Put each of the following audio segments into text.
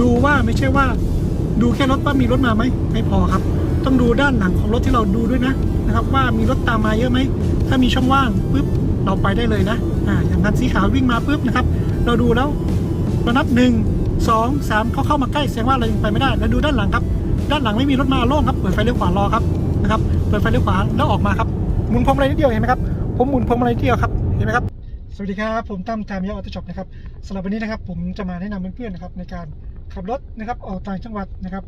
ดูว่าไม่ใช่ว่าดูแค่รถว่ามีรถมาไหมไม่พอครับ ต้องดูด้านหลังของรถที่เราดูด้วยนะนะครับว่ามีรถตามมาเยอะไหมถ้ามีช่องว่างปุ๊บเราไปได้เลยนะอ่าอย่างนั้นสีขาววิ่งมาปุ๊บนะครับ เราดูแล้วเรานับหนึ่งสองสามเขาเข้ามาใกล้แสดงว่าเรายังไปไม่ได้แล้วดูด้านหลังครับ ด้านหลังไม่มีรถมาโล่งครับเปิดไฟเลี้ยวขวารอครับนะครับเปิดไฟเลี้ยวขวาแล้วออกมาครับหมุนพวงมาลัยนิดเดียวเห็นไหมครับผมหมุนพวงมาลัยนิดเดียวครับเห็นไหมครับสวัสดีครับผมตั้มตามยาออโต้ช็อปนะครับสำหรับวันนี้นะครับผมจะมาแนะนำเพื่อนๆนะครับในการ ขับรถนะครับออกต่างจังหวัดนะครับ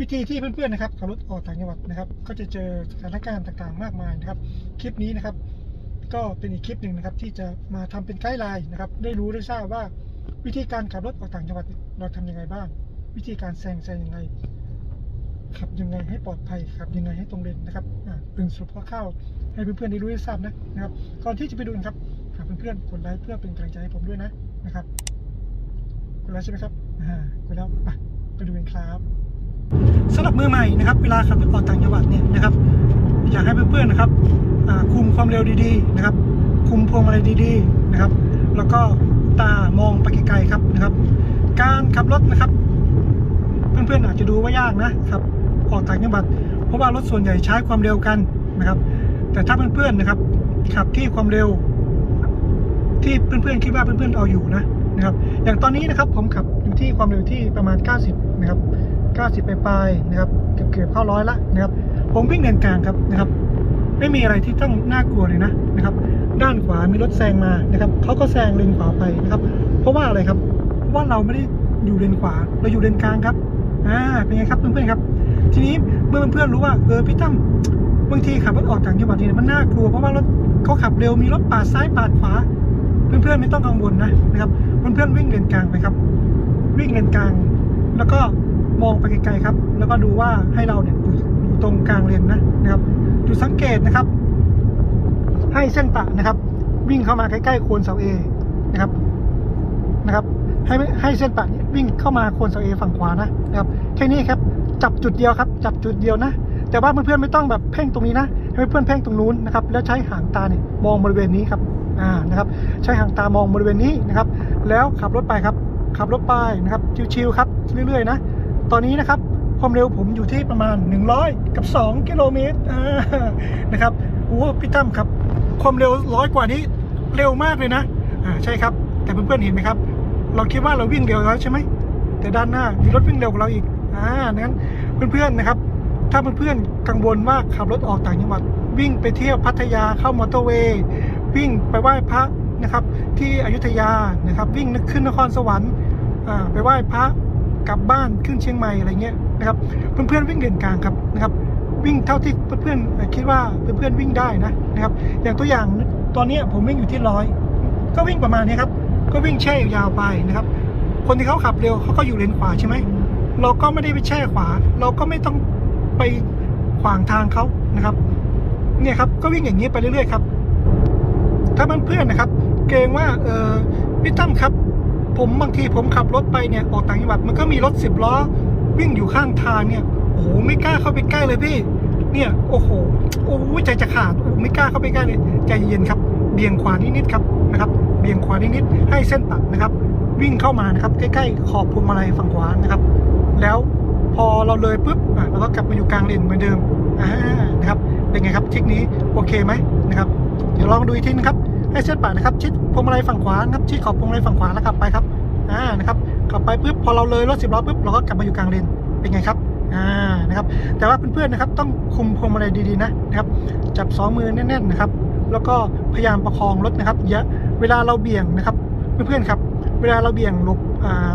วิธีที่เพื่อนๆนะครับขับรถออกต่างจังหวัดนะครับ ก็จะเจอสถานการณ์ต่างๆ มากมายนะครับ คลิปนี้นะครับ ก็เป็นอีกคลิปหนึ่งนะครับ ที่จะมาทำเป็นไกด์ไลน์นะครับ ได้รู้ได้ทราบว่าวิธีการขับรถออกต่างจังหวัดเราทำยังไงบ้าง วิธีการแซงแซงยังไงขับยังไงให้ปลอดภัยขับยังไงให้ตรงเลนนะครับอ่าเป็นสรุปคร่าวให้เพื่อนๆได้รู้ได้ทราบนะนะครับ ก่อนที่จะไปดูนะครับฝากเพื่อนๆกดไลค์เพื่อเป็นกำลังใจให้ผมด้วยนะนะครับกดไลค์ใช่ไหมครับ อ่ากดแล้วไปไปดูกันครับสำหรับมือใหม่นะครับเวลาขับรถออกต่างจังหวัดเนี่ยนะครับอยากให้เพื่อนๆนะครับคุมความเร็วดีๆนะครับ คุมพวงมาลัยดีๆนะครับ แล้วก็ตามองไปไกลๆครับนะครับ การขับรถนะครับ เพื่อนๆอาจจะดูว่ายากนะครับ ออกต่างจังหวัด เพราะว่ารถส่วนใหญ่ใช้ความเร็วกันนะครับ แต่ถ้าเพื่อนๆนะครับ ขับที่ความเร็ว ที่เพื่อนๆคิดว่าเพื่อนๆเอาอยู่นะนะครับ อย่างตอนนี้นะครับผมขับ ที่ความเร็วที่ประมาณ 90 นะครับ 90 ไปปลายนะครับ เกือบเกือบเข้าร้อยละนะครับ ผมวิ่งเลนกลางครับนะครับ ไม่มีอะไรที่ต้องน่ากลัวเลยนะนะครับ ด้านขวามีรถแซงมานะครับเขาก็แซงเลนขวาไปนะครับ เพราะว่าอะไรครับว่าเราไม่ได้อยู่เลนขวา เราอยู่เลนกลางครับอ่าเป็นไงครับเพื่อนๆครับ ทีนี้เมื่อเพื่อนๆรู้ว่าเออพี่ตั้มบางทีขับรถออกต่างจังหวัดนี่มันน่ากลัวเพราะว่ารถเขาขับเร็วมีรถปาดซ้ายปาดขวาเพื่อนๆไม่ต้องกังวลนะนะครับเพื่อนๆวิ่งเลนกลางไปครับ วิ่งเลนกลาง แล้วก็มองไปไกลๆครับ แล้วก็ดูว่าให้เราเนี่ยอยู่ตรงกลางเลนนะนะครับ จุดสังเกตนะครับ ให้เส้นปะนะครับ วิ่งเข้ามาใกล้ๆโคนเสาเอนะครับนะครับ ให้ให้เส้นปะเนี่ยวิ่งเข้ามาโคนเสาเอฝั่งขวานะนะครับแค่นี้ครับจับจุดเดียวครับ จับจุดเดียวนะ แต่ว่าเพื่อนๆไม่ต้องแบบเพ่งตรงนี้นะให้เพื่อนๆเพ่งตรงนู้นนะครับแล้วใช้หางตาเนี่ยมองบริเวณนี้ครับอ่านะครับ ใช้หางตามองบริเวณนี้นะครับ แล้วขับรถไปครับ ขับรถไปนะครับชิวๆครับเรื่อยๆนะตอนนี้นะครับความเร็วผมอยู่ที่ประมาณ 100 กับ 2 กิโลเมตรนะครับโอ้พี่ตั้มครับ ความเร็วร้อยกว่านี้เร็วมากเลยนะอ่าใช่ครับ แต่เพื่อนๆเห็นไหมครับ เราคิดว่าเราวิ่งเร็วแล้วใช่ไหมแต่ด้านหน้ามีรถวิ่งเร็วกว่าเราอีกอ่านั้นเพื่อนๆนะครับ ถ้าเพื่อนๆกังวลว่าขับรถออกต่างจังหวัดวิ่งไปเที่ยวพัทยาเข้ามอเตอร์เวย์วิ่งไปไหว้พระ นะครับ ที่อยุธยานะครับวิ่งขึ้นนครสวรรค์ไปไหว้พระกลับบ้านขึ้นเชียงใหม่อะไรเงี้ยนะครับเพื่อนๆวิ่งเด่นกลางครับนะครับ วิ่งเท่าที่เพื่อนๆคิดว่าเพื่อนๆวิ่งได้นะนะครับ อย่างตัวอย่างตอนนี้ผมวิ่งอยู่ที่ร้อยก็วิ่งประมาณนี้ครับ ก็วิ่งแช่ยาวไปนะครับ คนที่เขาขับเร็วเขาก็อยู่เลนขวาใช่ไหมเราก็ไม่ได้ไปแช่ขวา เราก็ไม่ต้องไปขวางทางเขานะครับ เนี่ยครับก็วิ่งอย่างนี้ไปเรื่อยๆครับ ถ้าเพื่อนๆนะครับ เกรงว่าเออพี่ตั้มครับ ผมบางทีผมขับรถไปเนี่ยออกต่างจังหวัดมันก็มีรถสิบล้อ วิ่งอยู่ข้างทางเนี่ยโอ้โหไม่กล้าเข้าไปใกล้เลยพี่ เนี่ยโอ้โหโอ้ใจจะขาดโอ้ไม่กล้าเข้าไปใกล้เลยใจเย็นครับ เบี่ยงขวานิดๆครับนะครับ เบี่ยงขวานิดๆให้เส้นตัดนะครับ วิ่งเข้ามานะครับ ใกล้ๆขอบพวงมาลัยฝั่งขวานะครับ แล้วพอเราเลยปุ๊บอะเราก็กลับมาอยู่กลางเลนเหมือนเดิมอ่านะครับ เป็นไงครับทริกนี้โอเคไหมนะครับ เดี๋ยวลองดูอีกทีนะครับ ให้เส้นปากนะครับ ชิดพวงมาลัยฝั่งขวานะครับ ชิดขอบพวงมาลัยฝั่งขวาแล้วขับไปครับ อ่า นะครับขับไปปุ๊บ พอเราเลยรถสิบล้อปุ๊บ เราก็กลับมาอยู่กลางเลน เป็นไงครับ อ่า นะครับ แต่ว่าเพื่อนๆนะครับ ต้องคุมพวงมาลัยดีๆนะนะครับ จับสองมือแน่นๆนะครับ แล้วก็พยายามประคองรถนะครับอย่าเวลาเราเบี่ยงนะครับ เพื่อนๆครับ เวลาเราเบี่ยงหลบ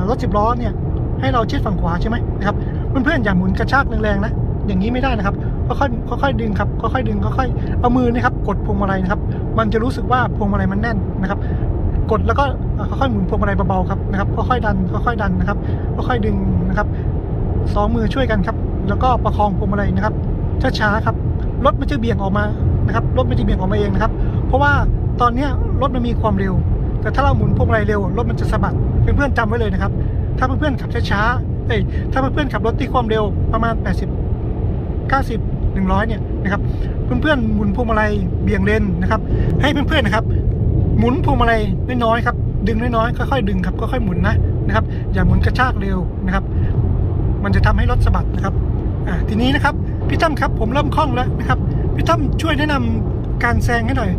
รถสิบล้อเนี่ย ให้เราชิดฝั่งขวาใช่ไหมนะครับ เพื่อนๆอย่าหมุนกระชากแรงๆนะ อย่างนี้ไม่ได้นะครับ ค่อยๆค่อยๆดึงครับค่อยๆดึงค่อยๆเอามือนะครับ กดพวงมาลัยนะครับ มันจะรู้สึกว่าพวงมาลัยมันแน่นนะครับ กดแล้วก็ค่อยๆหมุนพวงมาลัยเบาๆครับนะครับค่อยๆดันค่อยๆดันนะครับค่อยๆดึงนะครับสองมือช่วยกันครับ แล้วก็ประคองพวงมาลัยนะครับช้าๆครับรถมันจะเบี่ยงออกมานะครับรถมันจะเบี่ยงออกมาเองนะครับ เพราะว่าตอนเนี้รถมันมีความเร็ว แต่ถ้าเราหมุนพวงมาลัยเร็วรถมันจะสะบัดเพื่อนๆจำไว้เลยนะครับ ถ้าเพื่อนๆขับช้าๆเอ้ยถ้าเพื่อนๆขับรถที่ความเร็วประมาณ 80 90 100 เนี่ยนะครับเพื่อนๆหมุนพวงมาลัยเบี่ยงเลนนะครับ ให้เพื่อนๆนะครับ หมุนพวงมาลัยน้อยๆครับดึงน้อยๆค่อยๆดึงครับค่อยๆหมุนนะนะครับ อย่าหมุนกระชากเร็วนะครับ มันจะทำให้รถสะบัดนะครับอ่าทีนี้นะครับพี่ตั้มครับผมเริ่มคล่องแล้วนะครับพี่ตั้มช่วยแนะนำการแซงให้หน่อย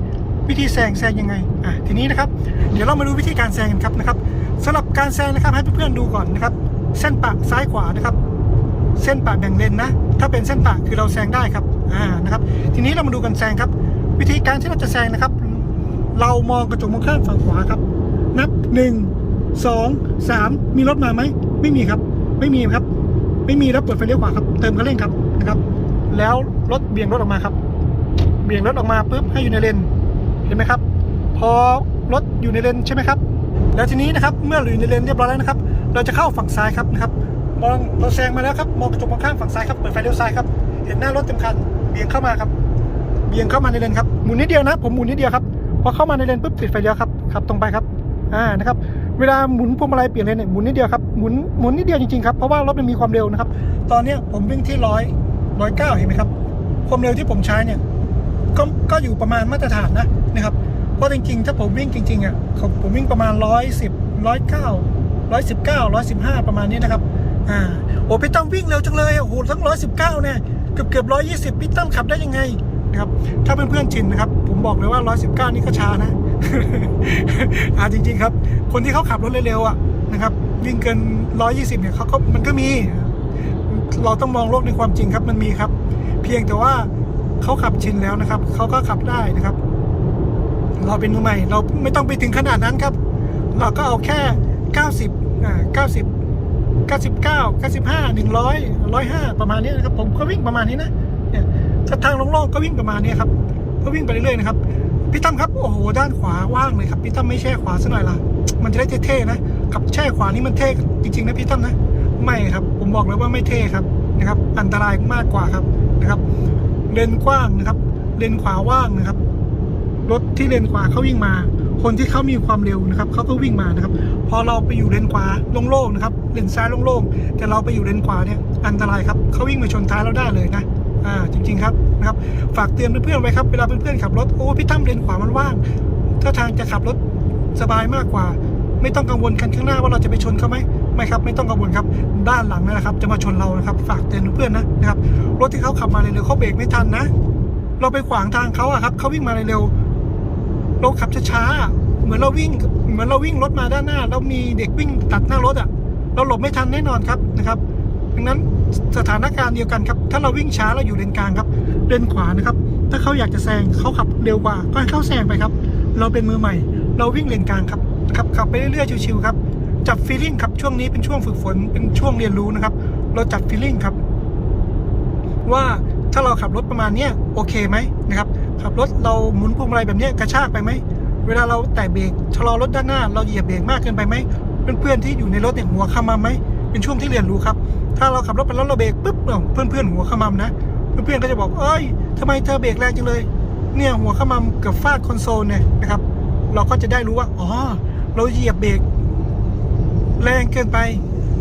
วิธีแซงแซงยังไงอ่าทีนี้นะครับ เดี๋ยวเรามาดูวิธีการแซงกันครับนะครับสำหรับการแซงนะครับให้เพื่อนๆดูก่อนนะครับ เส้นปะซ้ายขวานะครับ เส้นปะแบ่งเลนนะ ถ้าเป็นเส้นปะคือเราแซงได้ครับอ่านะครับ ทีนี้เรามาดูกันแซงครับ วิธีการที่เราจะแซงนะครับ เรามองกระจกมองข้างฝั่งขวาครับ นับหนึ่งสองสามมีรถมาไหมไม่มีครับ ไม่มีครับ ไม่มีแล้วเปิดไฟเลี้ยวขวาครับเติมคันเร่งครับนะครับ แล้วรถเบี่ยงรถออกมาครับ เบี่ยงรถออกมาปุ๊บให้อยู่ในเลนเห็นไหมครับ พอรถอยู่ในเลนใช่ไหมครับ แล้วทีนี้นะครับเมื่ออยู่ในเลนเรียบร้อยแล้วนะครับ เราจะเข้าฝั่งซ้ายครับนะครับ มองเราแซงมาแล้วครับมองกระจกมองข้างฝั่งซ้ายครับเปิดไฟเลี้ยวซ้ายครับเห็นหน้ารถเต็มคันเบี่ยงเข้ามาครับเบี่ยงเข้ามาในเลนครับหมุนนิดเดียวนะ ผมหมุนนิดเดียวครับพอเข้ามาในเลนปุ๊บปิดไฟเลี้ยวครับขับตรงไปครับอ่านะครับเวลาหมุนพวงมาลัยเปลี่ยนเลนเนี่ยหมุนนิดเดียวครับหมุนหมุนนิดเดียวจริงๆครับเพราะว่ารถมันมีความเร็วนะครับ ตอนเนี้ยผมวิ่งที่ร้อยร้อยเก้าเห็นไหมครับ ความเร็วที่ผมใช้เนี่ยก็ก็อยู่ประมาณมาตรฐานนะนะครับเพราะจริงๆ ถ้าผมวิ่งจริงๆอะผมวิ่งประมาณร้อยสิบร้อยเก้าร้อยสิบเก้าร้อยสิบห้าประมาณนี้นะครับ อ่าโอ้พี่ตั้มวิ่งเร็วจังเลยโอ้โหทั้งร้อยสิบเก้าเนี่ยเกือบเกือบร้อยยี่สิบพี่ตั้มขับได้ยังไงนะครับ ถ้าเป็นเพื่อนๆชินนะครับ ผมบอกเลยว่าร้อยสิบเก้านี่ก็ช้านะอ่าจริง ๆ ครับ คนที่เขาขับรถเร็วๆอะนะครับ วิ่งเกินร้อยยี่สิบเนี่ยเขาก็มันก็มี เราต้องมองโลกในความจริงครับมันมีครับ เพียงแต่ว่าเขาขับชินแล้วนะครับเขาก็ขับได้นะครับ เราเป็นมือใหม่ เราไม่ต้องไปถึงขนาดนั้นครับ เราก็เอาแค่ 90อ่า90 99 95 100 105 ประมาณนี้นะครับ ผมก็วิ่งประมาณนี้นะเนี่ยถ้าทางโล่งๆก็วิ่งประมาณนี้ครับ ก็วิ่งไปเรื่อยๆนะครับ พี่ตั้มครับ โอ้โห ด้านขวาว่างเลยครับ พี่ตั้มไม่แช่ขวาซะหน่อยละมันจะได้เท่ๆนะขับแช่ขวานี่มันเท่จริงๆนะพี่ตั้มนะ ไม่ครับ ผมบอกเลยว่าไม่เท่ครับนะครับ อันตรายมากกว่าครับนะครับ เลนกว้างนะครับ เลนขวาว่างนะครับ รถที่เลนขวาเขาวิ่งมา คนที่เขามีความเร็วนะครับเขาก็วิ่งมานะครับ พอเราไปอยู่เลนขวาโล่งๆนะครับเลนซ้ายโล่งๆแต่เราไปอยู่เลนขวาเนี่ยอันตรายครับเขาวิ่งมาชนท้ายเราได้เลยนะอ่าจริงๆครับนะครับฝากเตือนเพื่อนๆไว้ครับเวลาเพื่อนๆขับรถโอ้พี่ตั้มเลนขวามันว่าง ถ้าทางจะขับรถสบายมากกว่า ไม่ต้องกังวลกันข้างหน้าว่าเราจะไปชนเขาไหมไม่ครับไม่ต้องกังวลครับด้านหลังนะครับ จะมาชนเรานะครับ ฝากเตือนเพื่อนนะนะครับรถที่เขาขับมาเร็วๆเขาเบรกไม่ทันนะ เราไปขวางทางเขาอะครับเขาวิ่งมาเร็วๆ เราขับช้าๆเหมือนเราวิ่งเหมือนเราวิ่งรถมาด้านหน้า แล้วมีเด็กวิ่งตัดหน้ารถอะ เราหลบไม่ทันแน่นอนครับนะครับ ดังนั้นสถานการณ์เดียวกันครับ ถ้าเราวิ่งช้าเราอยู่เลนกลางครับเลนขวานะครับ ถ้าเขาอยากจะแซงเขาขับเร็วกว่าก็ให้เขาแซงไปครับ เราเป็นมือใหม่ เราวิ่งเลนกลางครับขับขับไปเรื่อยๆชิวๆครับจับฟีลลิ่งครับช่วงนี้เป็นช่วงฝึกฝนเป็นช่วงเรียนรู้นะครับ เราจับฟีลลิ่งครับ ว่าถ้าเราขับรถประมาณนี้โอเคไหมนะครับ ขับรถเราหมุนพวงมาลัยแบบนี้กระชากไปไหม เวลาเราแตะเบรกชะลอรถด้านหน้า เราเหยียบเบรกมากเกินไปไหมเพื่อนๆที่อยู่ในรถเนี่ยหัวขมำไหมเป็นช่วงที่เรียนรู้ครับ ถ้าเราขับรถไปแล้วเราเบรกปุ๊บเพื่อนเพื่อนๆหัวขมำนะ เพื่อนๆก็จะบอกเอ้ยทำไมเธอเบรกแรงจังเลย เนี่ยหัวขมำเกับฟาดคอนโซลเนี่ยนะครับ เราก็จะได้รู้ว่าอ๋อเราเหยียบเบรกแรงเกินไป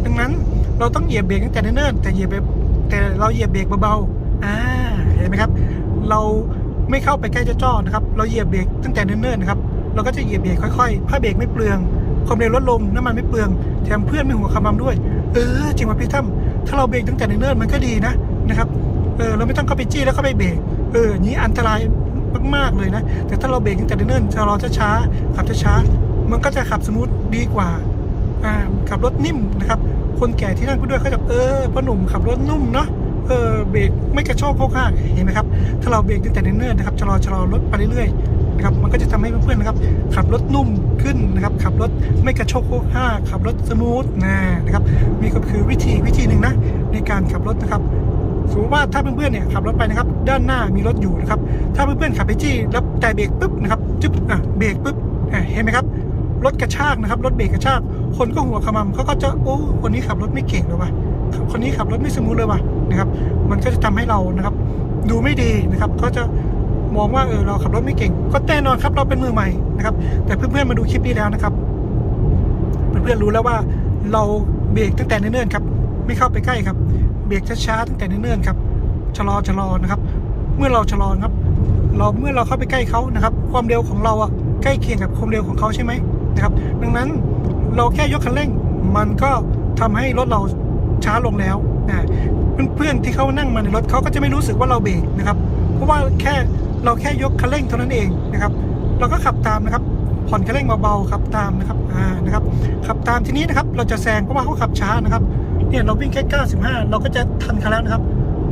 ดังนั้นเราต้องเหยียบเบรกตั้งแต่เนิ่นๆแต่เหยียบเบรกแต่เราเหยียบเบรกเบาๆอ่าเห็นไหมครับ เรา ไม่เข้าไปใกล้จ้าจ้อนะครับ เราเหยียบเบรกตั้งแต่เนิ่นๆนะครับ เราก็จะเหยียบเบรกค่อยๆผ้าเบรกไม่เปลือง ความเร็วลดลง น้ำมันไม่เปลือง แถมเพื่อนไม่หัวขมด้วย เออจริงว่ะพี่ตั้มถ้าเราเบรกตั้งแต่เนิ่นๆมันก็ดีนะนะครับ เออเราไม่ต้องเข้าไปจี้แล้วเข้าไปเบรก เออนี้อันตรายมากๆเลยนะ แต่ถ้าเราเบรกตั้งแต่เนิ่นๆชะลอช้าๆขับช้าๆมันก็จะขับสมูทดีกว่า อ่าขับรถนิ่มนะครับ คนแก่ที่นั่งไปด้วยเขาจะเออพ่อหนุ่มขับรถนุ่มเนาะ เออเบรกไม่กระโชกโคกห้างเห็นไหมครับ ถ้าเราเบรกตั้งแต่เนิ่นๆนะครับชะลอชะลอรถไปเรื่อยๆนะครับมันก็จะทำให้เพื่อนๆนะครับ ขับรถนุ่มขึ้นนะครับ ขับรถไม่กระโชกโคกห้างขับรถสมูทนะนะครับมีก็คือวิธีวิธีหนึ่งนะในการขับรถนะครับสมมติว่าถ้าเพื่อนๆเนี่ยขับรถไปนะครับ ด้านหน้ามีรถอยู่นะครับ ถ้าเพื่อนๆขับไปจี้แล้วแต่เบรกปุ๊บนะครับจึ๊บอะเบรกปุ๊บอะเห็นไหมครับรถกระชากนะครับรถเบรกกระชาก คนก็หัวขมำเขาก็จะโอ้คนนี้ขับรถไม่เก่งเลยว่ะ คนนี้ขับรถไม่สมูทเลยว่ะนะครับ มันก็จะทำให้เรานะครับ ดูไม่ดีนะครับ ก็จะมองว่าเออเราขับรถไม่เก่ง ก็แน่นอนครับเราเป็นมือใหม่นะครับ แต่เพื่อนๆมาดูคลิปนี้แล้วนะครับ เพื่อนๆรู้แล้วว่าเราเบรกตั้งแต่เนิ่นๆครับ ไม่เข้าไปใกล้ครับ เบรกช้าๆตั้งแต่เนิ่นๆครับชะลอชะลอนะครับ เมื่อเราชะลอครับ เราเมื่อเราเข้าไปใกล้เขานะครับ ความเร็วของเราอะใกล้เคียงกับความเร็วของเขาใช่ไหมนะครับ ดังนั้นเราแค่ยกคันเร่ง มันก็ทำให้รถเรา ช้าลงแล้วนะเพื่อนๆที่เขานั่งมาในรถเขาก็จะไม่รู้สึกว่าเราเบรกนะครับ เพราะว่าแค่เราแค่ยกคันเร่งเท่านั้นเองนะครับ เราก็ขับตามนะครับ ผ่อนคันเร่งเบาๆขับตามนะครับอ่านะครับ ขับตามทีนี้นะครับ เราจะแซงเพราะว่าเขาขับช้านะครับเนี่ยเราวิ่งแค่ 95 เราก็จะทันเขาแล้วนะครับ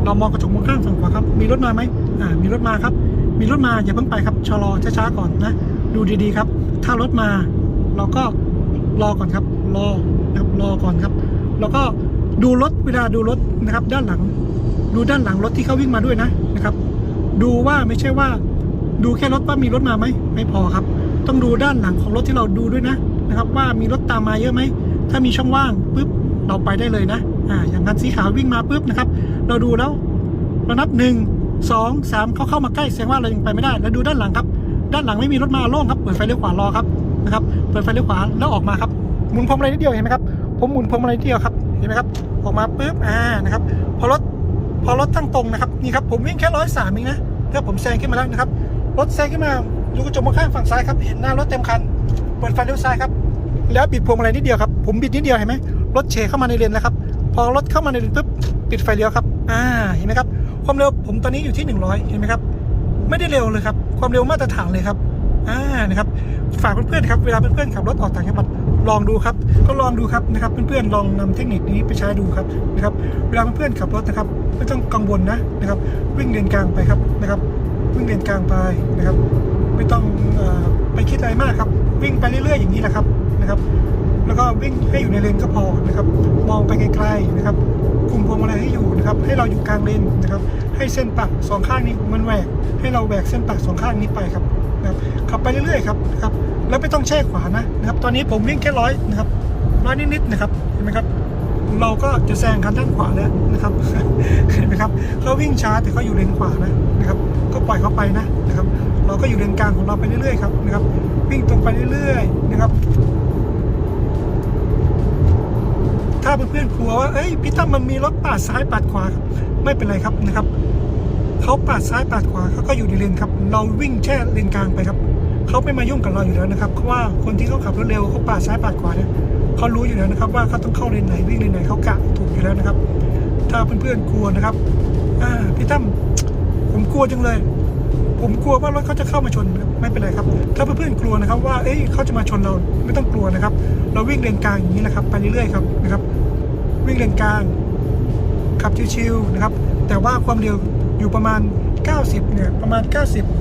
เรามองกระจกมองข้างฝั่งขวาครับ มีรถมาไหมอ่ามีรถมาครับ มีรถมาอย่าเพิ่งไปครับชะลอช้าๆก่อนนะดูดีๆครับ ถ้ารถมาเราก็รอก่อนครับ รอนะครับรอก่อนครับ แล้วก็ ดูรถเวลาดูรถนะครับ ด้านหลัง ดูด้านหลังรถที่เขาวิ่งมาด้วยนะนะครับ ดูว่าไม่ใช่ว่า ดูแค่รถว่ามีรถมาไหมไม่พอครับ ต้องดูด้านหลังของรถที่เราดูด้วยนะนะครับ ว่ามีรถตามมาเยอะไหมถ้ามีช่องว่างปุ๊บเราไปได้เลยนะอ่าอย่างคันสีขาววิ่งมาปุ๊บนะครับ เราดูแล้วเรานับหนึ่งสองสามเขาเข้ามาใกล้แสดงว่าเรายังไปไม่ได้ แล้วดูด้านหลังครับ ด้านหลังไม่มีรถมาโล่งครับเปิดไฟเลี้ยวขวารอครับนะครับ เปิดไฟเลี้ยวขวาแล้วออกมาครับหมุนพวงมาลัยนิดเดียวเห็นไหมครับผมหมุนพวงมาลัยนิดเดียวครับ เห็นไหมครับ ออกมาปุ๊บอ่านะครับ พอรถพอรถตั้งตรงนะครับนี่ครับผมวิ่งแค่ร้อยสามเองนะแล้วผมแซงขึ้นมาแล้วนะครับ รถแซงขึ้นมาดูกระจกมองข้างฝั่งซ้ายครับ เห็นหน้ารถเต็มคัน เปิดไฟเลี้ยวซ้ายครับ แล้วบิดพวงมาลัยนิดเดียวครับ ผมบิดนิดเดียวเห็นไหมรถเฉเข้ามาในเลนแล้วครับ พอรถเข้ามาในเลนปุ๊บปิดไฟเลี้ยวครับ อ่า เห็นไหมครับ ความเร็วผมตอนนี้อยู่ที่ 100 เห็นไหมครับ ไม่ได้เร็วเลยครับ ความเร็วมาตรฐานเลยครับ อ่า นะครับ ฝากเพื่อนๆครับ เวลาเพื่อนๆขับรถออกต่างจังหวัด ลองดูครับก็ลองดูครับนะครับเพื่อนๆลองนำเทคนิคนี้ไปใช้ดูครับนะครับเวลาเพื่อนๆขับรถนะครับไม่ต้องกังวลนะนะครับ วิ่งเลนกลางไปครับนะครับ วิ่งเลนกลางไปนะครับ ไม่ต้องเออไปคิดอะไรมากครับ วิ่งไปเรื่อยๆอย่างนี้แหละครับนะครับแล้วก็วิ่งให้อยู่ในเลนก็พอนะครับ มองไปไกลๆนะครับคุมพวงมาลัยให้อยู่นะครับ ให้เราอยู่กลางเลนนะครับ ให้เส้นปักสองข้างนี้มันแหวก ให้เราแหวกเส้นปักสองข้างนี้ไปครับนะครับขับไปเรื่อยๆครับนะครับ แล้วไม่ต้องแช่ขวานะนะครับ ตอนนี้ผมวิ่งแค่ร้อยนะครับร้อยนิดๆนะครับเห็นไหมครับ เราก็จะแซงคันด้านขวาแล้วนะครับเห็นไหมครับเขาวิ่งช้าแต่เขาอยู่เลนขวานะนะครับ ก็ปล่อยเขาไปนะนะครับ เราก็อยู่เลนกลางของเราไปเรื่อยๆครับนะครับ วิ่งตรงไปเรื่อยๆนะครับถ้าเพื่อนๆกลัวว่า เอ้ยพี่ตั้มมันมีรถปาดซ้ายปาดขวาครับไม่เป็นไรครับนะครับ เขาปาดซ้ายปาดขวาเขาก็อยู่ในเลนครับ เราวิ่งแช่เลนกลางไปครับ เขาไม่มายุ่งกับเราอยู่แล้วนะครับเพราะว่าคนที่เขาขับรถเร็วเขาปาดซ้ายปาดขวาเนี่ยเขารู้อยู่แล้วนะครับว่าเขาต้องเข้าเลนไหนวิ่งเลนไหนเขากะถูกอยู่แล้วนะครับ ถ้าเพื่อนๆกลัวนะครับอ่าพี่ตั้มผมกลัวจังเลย ผมกลัวว่ารถเขาจะเข้ามาชนไม่เป็นไรครับ ถ้าเพื่อนๆกลัวนะครับ ว่าเอ้ยเขาจะมาชนเราไม่ต้องกลัวนะครับ เราวิ่งเลนกลางอย่างนี้แหละครับไปเรื่อยๆครับนะครับ วิ่งเลนกลางขับชิวๆนะครับ แต่ว่าความเร็วอยู่ประมาณ 90เนี่ยประมาณ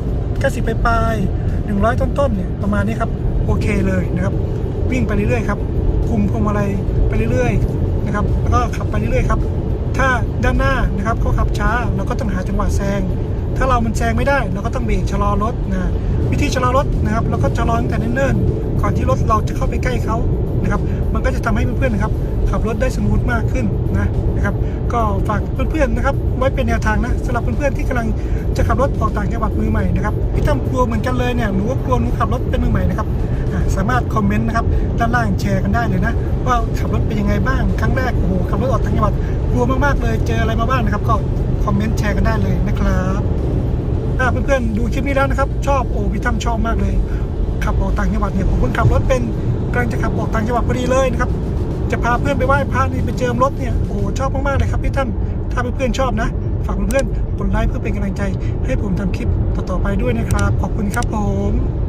90 90ไปปลาย 100 ต้นๆเนี่ยประมาณนี้ครับโอเคเลยนะครับ วิ่งไปเรื่อยๆครับคุมพวงมาลัยไปเรื่อยๆนะครับ แล้วก็ขับไปเรื่อยๆครับ ถ้าด้านหน้านะครับเขาขับช้าเราก็ต้องหาจังหวะแซงถ้าเรามันแซงไม่ได้เราก็ต้องเบรกชะลอรถนะวิธีชะลอรถนะครับเราก็ชะลอตั้งแต่เนิ่นๆก่อนที่รถเราจะเข้าไปใกล้เขานะครับ มันก็จะทำให้เพื่อนๆนะครับ ขับรถได้สมูทมากขึ้นนะนะครับ ก็ฝากเพื่อนๆนะครับไว้เป็นแนวทางนะสำหรับเพื่อนๆที่กำลังจะขับรถออกต่างจังหวัดมือใหม่นะครับพี่ตั้มกลัวเหมือนกันเลยเนี่ยหนูก็กลัวหนูขับรถเป็นมือใหม่นะครับสามารถคอมเมนต์นะครับด้านล่างแชร์กันได้เลยนะว่าขับรถเป็นยังไงบ้างครั้งแรกโอ้โหขับรถออกต่างจังหวัดกลัวมากๆเลยเจออะไรมาบ้างนะครับ ก็คอมเมนต์แชร์กันได้เลยนะครับถ้าเพื่อนๆดูคลิปนี้แล้วนะครับชอบโอ้พี่ตั้มชอบมากเลยขับออกต่างจังหวัดเนี่ยผมเพิ่งขับรถเป็นกำลังจะขับออกต่างจังหวัดพอดีเลยนะครับ จะพาเพื่อนไปไหว้พระนี่ไปเจิมรถเนี่ยโอ้ชอบมากๆเลยครับพี่ท่านถ้าเพื่อนๆชอบนะ ฝากเพื่อนๆกดไลค์เพื่อเป็นกำลังใจ ให้ผมทำคลิปต่อๆไปด้วยนะครับ ขอบคุณครับผม